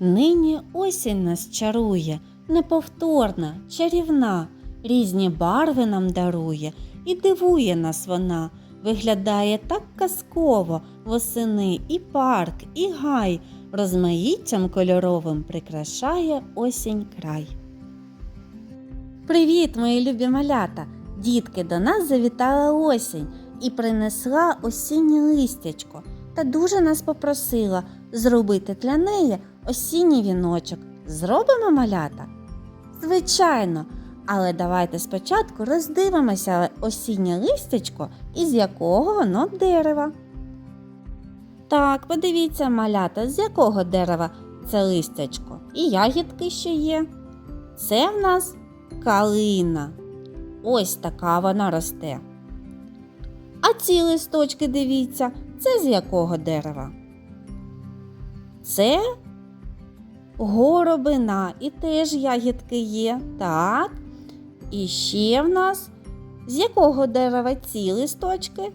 Нині осінь нас чарує, неповторна, чарівна, різні барви нам дарує і дивує нас вона. Виглядає так казково восени і парк, і гай, розмаїттям кольоровим прикрашає осінь край. Привіт, мої любі малята! Дітки, до нас завітала осінь і принесла осіннє листячко та дуже нас попросила зробити для неї осінній віночок. Зробимо малята? Звичайно, але давайте спочатку роздивимося осіннє листячко, із якого воно дерева. Так, подивіться, малята, з якого дерева це листячко. І ягідки ще є. Це в нас калина. Ось така вона росте. А ці листочки, дивіться, це з якого дерева? Це горобина і теж ягідки є. Так. І ще в нас з якого дерева ці листочки?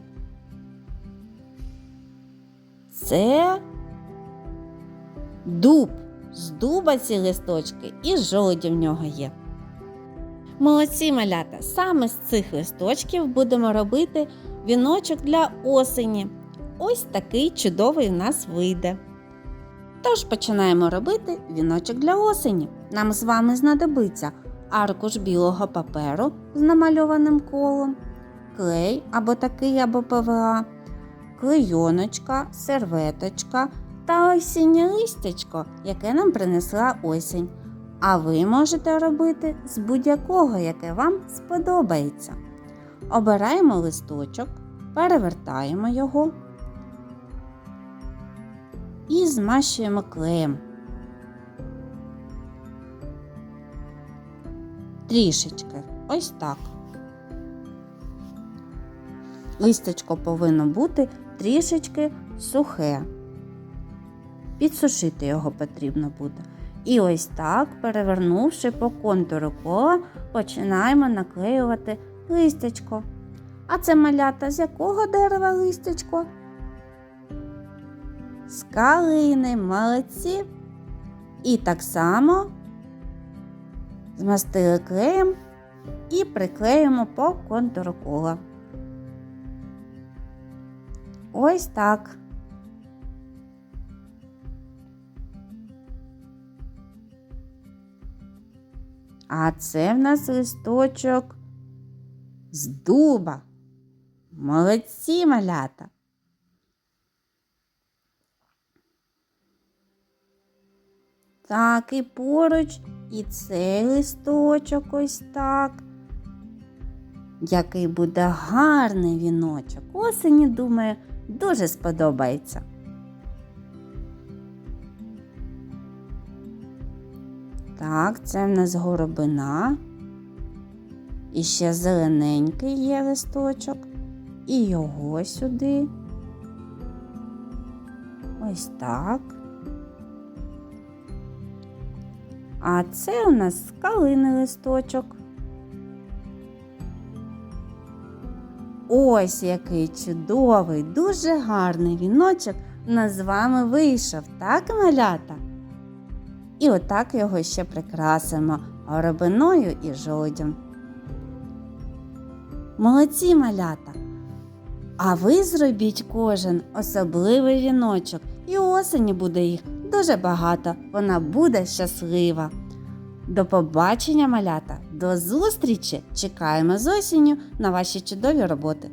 Це дуб. З дуба ці листочки і жолуді в нього є. Молодці малята, саме з цих листочків будемо робити віночок для осені. Ось такий чудовий у нас вийде. Тож починаємо робити віночок для осені. Нам з вами знадобиться аркуш білого паперу з намальованим колом, клей або такий, або ПВА, клейоночка, серветочка та осіннє листячко, яке нам принесла осінь. А ви можете робити з будь-якого, яке вам сподобається. Обираємо листочок, перевертаємо його і змащуємо клеєм. Трішечки, ось так. Листочко повинно бути трішечки сухе. Підсушити його потрібно буде. І ось так, перевернувши по контуру кола, починаємо наклеювати листячко. А це малята з якого дерева листячко? З калини, молодці. І так само змастили клеєм і приклеїмо по контуру кола. Ось так. А це в нас листочок з дуба. Молодці малята. Так, і поруч і цей листочок ось так. Який буде гарний віночок. Осені, думаю, дуже сподобається. Так, це в нас горобина. І ще зелененький є листочок. І його сюди. Ось так. А це у нас калини листочок. Ось який чудовий, дуже гарний віночок у нас з вами вийшов, так, малята? І отак його ще прикрасимо горобиною і жодям. Молодці малята! А ви зробіть кожен особливий віночок, і осені буде їх дуже багато. Вона буде щаслива. До побачення, малята! До зустрічі! Чекаємо з осінню на ваші чудові роботи!